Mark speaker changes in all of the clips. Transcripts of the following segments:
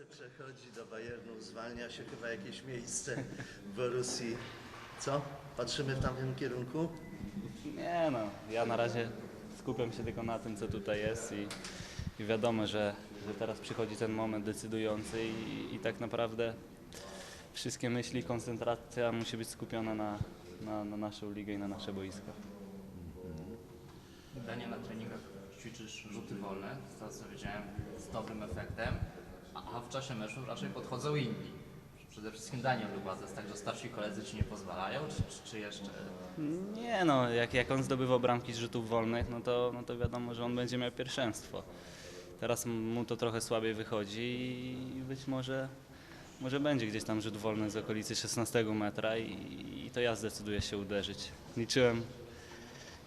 Speaker 1: se przechodzi do Bayernu, zwalnia się chyba jakieś miejsce w Borussii. Co? Patrzymy w tamtym kierunku?
Speaker 2: Nie no, ja na razie skupiam się tylko na tym, co tutaj jest i, i wiadomo, że, że teraz przychodzi ten moment decydujący i, i tak naprawdę wszystkie myśli, koncentracja musi być skupiona na, na, na naszą ligę i na nasze boisko.
Speaker 3: Danie na treningach ćwiczysz rzuty wolne, z tego co wiedziałem, z dobrym efektem, a w czasie meczu raczej podchodzą inni. Przede wszystkim Daniel Luba, to jest tak, że starsi koledzy ci nie pozwalają, czy, czy, czy jeszcze...
Speaker 2: Nie no, jak, jak on zdobywał bramki z rzutów wolnych, no to, no to wiadomo, że on będzie miał pierwszeństwo. Teraz mu to trochę słabiej wychodzi i być może, może będzie gdzieś tam rzut wolny z okolicy 16 metra i, i to ja zdecyduję się uderzyć. Liczyłem,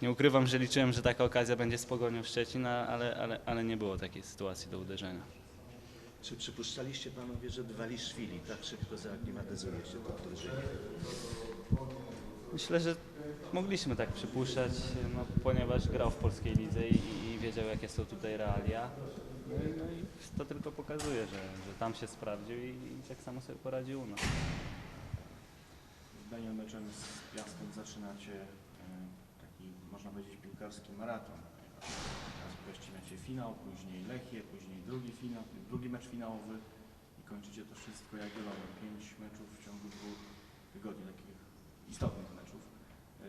Speaker 2: nie ukrywam, że liczyłem, że taka okazja będzie z Pogonią Szczecin, ale, ale, ale nie było takiej sytuacji do uderzenia.
Speaker 1: Czy przypuszczaliście panowie, że Dwaliszwili tak szybko zaaklimatyzuje się do drużyny?
Speaker 2: Myślę, że mogliśmy tak przypuszczać, no, ponieważ grał w polskiej lidze i, i wiedział, jakie są tutaj realia. No i, no i to tylko pokazuje, że, że tam się sprawdził i, i tak samo sobie poradził u nas.
Speaker 4: Daniel meczem z Piastem zaczynacie e, taki, można powiedzieć, piłkarski maraton. Teraz właściwie finał, później Lechie, później drugi finał, drugi mecz finałowy i kończycie to wszystko jak wielone. Pięć meczów w ciągu dwóch tygodni, takich istotnych meczów. E,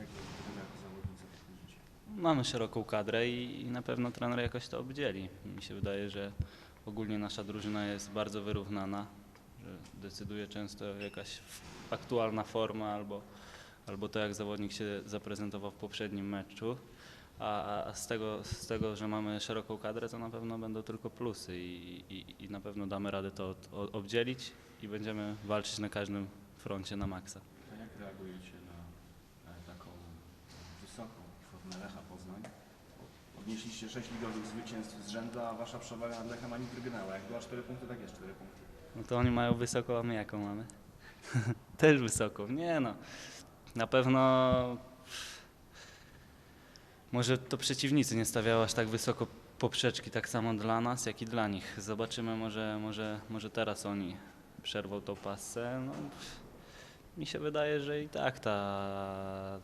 Speaker 4: Jak wy do tego jako zawodnicy podchodzicie?
Speaker 2: Mamy szeroką kadrę i, i na pewno trener jakoś to obdzieli. Mi się wydaje, że ogólnie nasza drużyna jest bardzo wyrównana, że decyduje często jakaś aktualna forma albo, albo to, jak zawodnik się zaprezentował w poprzednim meczu. A, a z, tego, z tego, że mamy szeroką kadrę, to na pewno będą tylko plusy i, i, i na pewno damy radę to od- obdzielić i będziemy walczyć na każdym froncie na maksa.
Speaker 4: To jak reagujecie na e, taką wysoką formę Lecha Poznań? Odnieśliście 6 ligowych zwycięstw z rzędu, a wasza przewaga nad Lechem ani drgnęła. Jak była 4 punkty, tak jest 4 punkty.
Speaker 2: No to oni mają wysoką, a my jaką mamy? Też wysoką. Nie no. Na pewno może to przeciwnicy nie stawiały aż tak wysoko poprzeczki tak samo dla nas, jak i dla nich. Zobaczymy, może, może, może teraz oni przerwą tą pasę. No, mi się wydaje, że i tak ta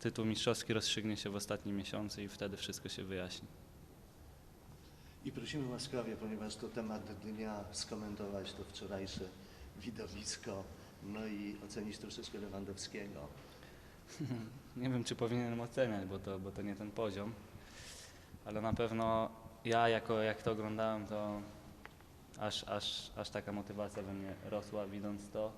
Speaker 2: tytuł mistrzowski rozstrzygnie się w ostatnim miesiącu i wtedy wszystko się wyjaśni.
Speaker 1: I prosimy łaskawie, ponieważ to temat dnia, skomentować to wczorajsze widowisko, no i ocenić troszeczkę Lewandowskiego.
Speaker 2: Nie wiem, czy powinienem oceniać, bo to, bo to nie ten poziom, ale na pewno ja, jako jak to oglądałem, to aż, aż, aż taka motywacja we mnie rosła, widząc to,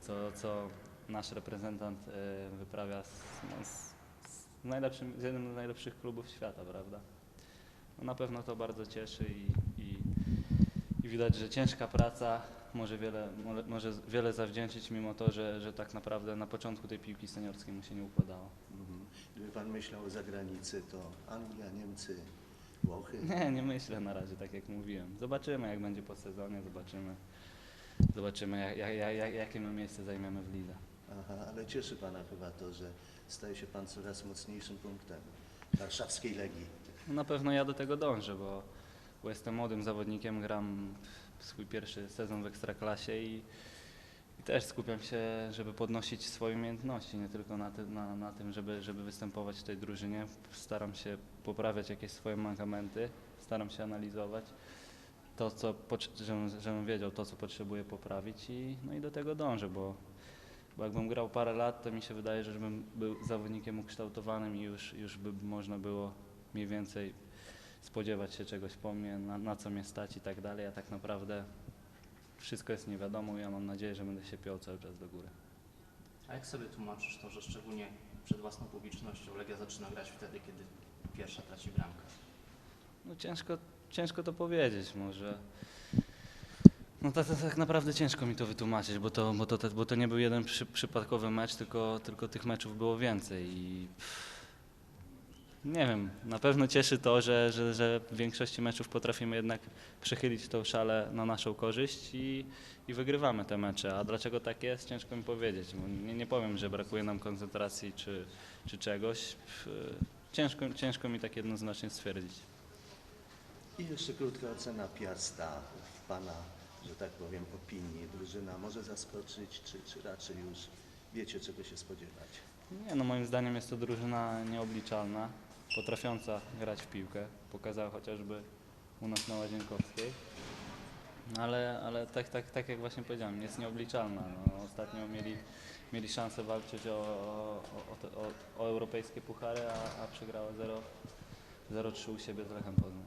Speaker 2: co, co nasz reprezentant e, wyprawia z, no, z, z, z jednym z najlepszych klubów świata, prawda? No, na pewno to bardzo cieszy i, i, widać, że ciężka praca może wiele, może, może wiele zawdzięczyć, mimo to, że, że tak naprawdę na początku tej piłki seniorskiej mu się nie układało.
Speaker 1: Mhm. Gdyby pan myślał o zagranicy, to Anglia, Niemcy, Włochy.
Speaker 2: Nie, nie myślę na razie, tak jak mówiłem. Zobaczymy, jak będzie po sezonie, zobaczymy, zobaczymy jak, jak, jak, jak, jakie my miejsce zajmiemy w lidze.
Speaker 1: Aha, ale cieszy pana chyba to, że staje się pan coraz mocniejszym punktem warszawskiej Legii.
Speaker 2: Na pewno ja do tego dążę, bo, bo jestem młodym zawodnikiem, gram swój pierwszy sezon w Ekstraklasie i, i też skupiam się, żeby podnosić swoje umiejętności, nie tylko na, ty, na, na tym, żeby, żeby występować w tej drużynie. Staram się poprawiać jakieś swoje mankamenty, staram się analizować to, co, żebym, żebym wiedział to, co potrzebuję poprawić i, no i do tego dążę, bo, bo jakbym grał parę lat, to mi się wydaje, że żebym był zawodnikiem ukształtowanym i już, już by można było mniej więcej spodziewać się czegoś po mnie, na, na co mnie stać i tak dalej, a tak naprawdę wszystko jest nie wiadomo i ja mam nadzieję, że będę się piął cały czas do góry.
Speaker 3: A jak sobie tłumaczysz to, że szczególnie przed własną publicznością Legia zaczyna grać wtedy, kiedy pierwsza traci bramkę?
Speaker 2: No ciężko, ciężko to powiedzieć, może. No tak, tak, tak naprawdę ciężko mi to wytłumaczyć, bo to, bo to, bo to nie był jeden przy, przypadkowy mecz, tylko, tylko tych meczów było więcej i pff, nie wiem, na pewno cieszy to, że, że, że w większości meczów potrafimy jednak przechylić tą szalę na naszą korzyść i, i wygrywamy te mecze. A dlaczego tak jest, ciężko mi powiedzieć. Bo nie, nie powiem, że brakuje nam koncentracji czy, czy czegoś. Ciężko, ciężko mi tak jednoznacznie stwierdzić.
Speaker 1: I jeszcze krótka ocena Piasta w Pana, że tak powiem, opinii drużyna może zaskoczyć, czy, czy raczej już wiecie, czego się spodziewać?
Speaker 2: Nie, no moim zdaniem jest to drużyna nieobliczalna, potrafiąca grać w piłkę. Pokazała chociażby u nas na Łazienkowskiej. Ale, ale tak, tak, tak jak właśnie powiedziałem, jest nieobliczalna. No, ostatnio mieli, mieli szansę walczyć o, o, o, o, europejskie puchary, a, a przegrała 0 0-3 u siebie z Lechem Poznań.